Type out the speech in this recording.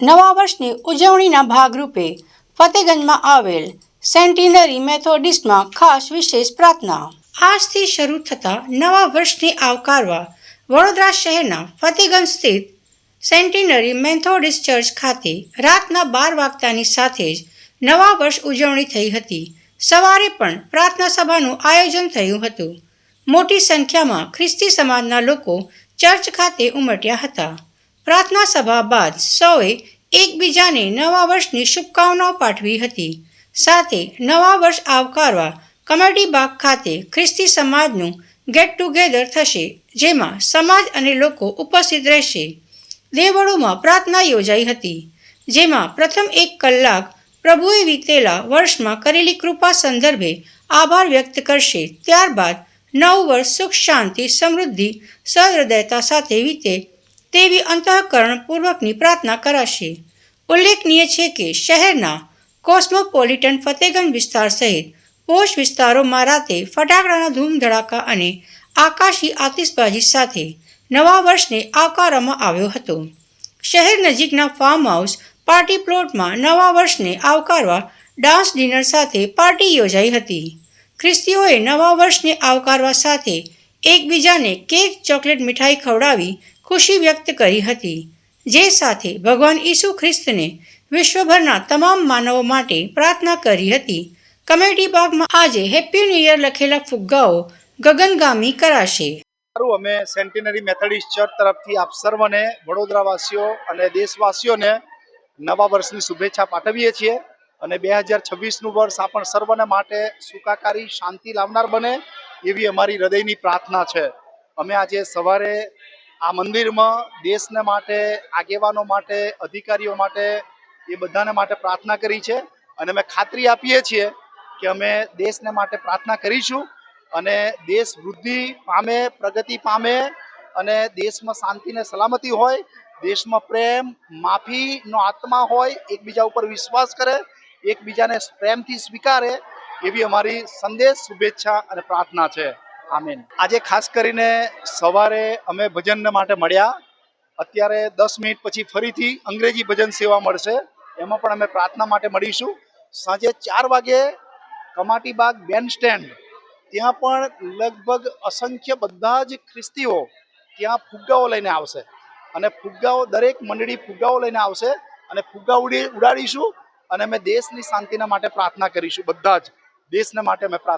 નવા વર્ષની ઉજવણીના ભાગરૂપે ફતેગંજમાં આવેલ સેન્ટિનરી મેથોડિસ્ટમાં ખાસ વિશેષ પ્રાર્થના. આજથી શરૂ થતા નવા વર્ષને આવકારવા વડોદરા શહેરના ફતેગંજ સ્થિત સેન્ટિનરી મેથોડિસ્ટ ચર્ચ ખાતે રાતના બાર વાગતાની સાથે જ નવા વર્ષ ઉજવણી થઈ હતી. સવારે પણ પ્રાર્થના સભાનું આયોજન થયું હતું. મોટી સંખ્યામાં ખ્રિસ્તી સમાજના લોકો ચર્ચ ખાતે ઉમટ્યા હતા. પ્રાર્થના સભા બાદ સૌએ એકબીજાને નવા વર્ષની શુભકામનાઓ પાઠવી હતી. સાથે નવા વર્ષ આવકારવા કમેટી બાગ ખાતે ખ્રિસ્તી સમાજનું ગેટ ટુગેધર થશે, જેમાં સમાજ અને લોકો ઉપસ્થિત રહેશે. દેવળોમાં પ્રાર્થના યોજાઈ હતી, જેમાં પ્રથમ એક કલાક પ્રભુએ વીતેલા વર્ષમાં કરેલી કૃપા સંદર્ભે આભાર વ્યક્ત કરશે. ત્યારબાદ નવ વર્ષ સુખ, શાંતિ, સમૃદ્ધિ, સહૃદયતા સાથે વીતે તેવી અંતઃકરણપૂર્વકની પ્રાર્થના કરાશે. ઉલ્લેખનીય છે કે શહેરના કોસ્મોપોલિટન ફતેગંજ વિસ્તાર સહિત પોશ વિસ્તારોમાં રાતે ફટાકડાના ધૂમ ધડાકા અને આકાશી આતિશબાજી સાથે નવા વર્ષને આવકારવામાં આવ્યો હતો. શહેર નજીકના ફાર્મ હાઉસ પાર્ટી પ્લોટમાં નવા વર્ષને આવકારવા ડાન્સ ડિનર સાથે પાર્ટી યોજાઈ હતી. ખ્રિસ્તીઓએ નવા વર્ષને આવકારવા સાથે એકબીજાને કેક ચોકલેટ મીઠાઈ ખવડાવી ખુશી વ્યક્ત કરી હતી. જે સાથે ભગવાન ઈસુ ખ્રિસ્તને વિશ્વભરના તમામ માનવો માટે પ્રાર્થના કરી હતી. કમેટી બાગમાં આજે હેપી ન્યૂ યર લખેલા ફુગ્ગાઓ ગગનગામી કરાશે. સારું, અમે સેન્ટિનરી મેથડિસ્ટ ચર્ચ તરફથી આપ સર્વને, વડોદરાવાસીઓ અને દેશવાસીઓને નવા વર્ષની શુભેચ્છા પાઠવીએ છીએ અને બે હજાર છવ્વીસનું વર્ષ આપણ સર્વને માટે સુખાકારી, શાંતિ લાવનાર બને એવી અમારી હૃદયની પ્રાર્થના છે. અમે આજે સવારે આ મંદિરમાં દેશને માટે, આગેવાનો માટે, અધિકારીઓ માટે એ બધાને માટે પ્રાર્થના કરી છે. અને અમે ખાતરી આપીએ છીએ કે અમે દેશને માટે પ્રાર્થના કરીશું અને દેશ વૃદ્ધિ પામે, પ્રગતિ પામે અને દેશમાં શાંતિ ને સલામતી હોય, દેશમાં પ્રેમ, માફીનો આત્મા હોય, એકબીજા ઉપર વિશ્વાસ કરે, એકબીજાને પ્રેમથી સ્વીકારે એવી અમારી સંદેશ, શુભેચ્છા અને પ્રાર્થના છે. આમીન. આજે ખાસ કરીને સવારે અમે ભજન માટે મળ્યા. અત્યારે દસ મિનિટ પછી ફરીથી અંગ્રેજી ભજન સેવા મળશે. એમાં પણ અમે પ્રાર્થના માટે મળીશું. સાંજે ચાર વાગે કમાટીબાગ બેન સ્ટેન્ડ. ત્યાં પણ લગભગ અસંખ્ય બધા જ ખ્રિસ્તીઓ ત્યાં ફુગ્ગાઓ લઈને આવશે. અને ફુગ્ગાઓ, દરેક મંડળી ફુગ્ગાઓ લઈને આવશે અને ફુગ્ગા ઉડી ઉડાડીશું અને અમે દેશની શાંતિના માટે પ્રાર્થના કરીશું બધા જ. દેશને માટે અમે પ્રાર્થના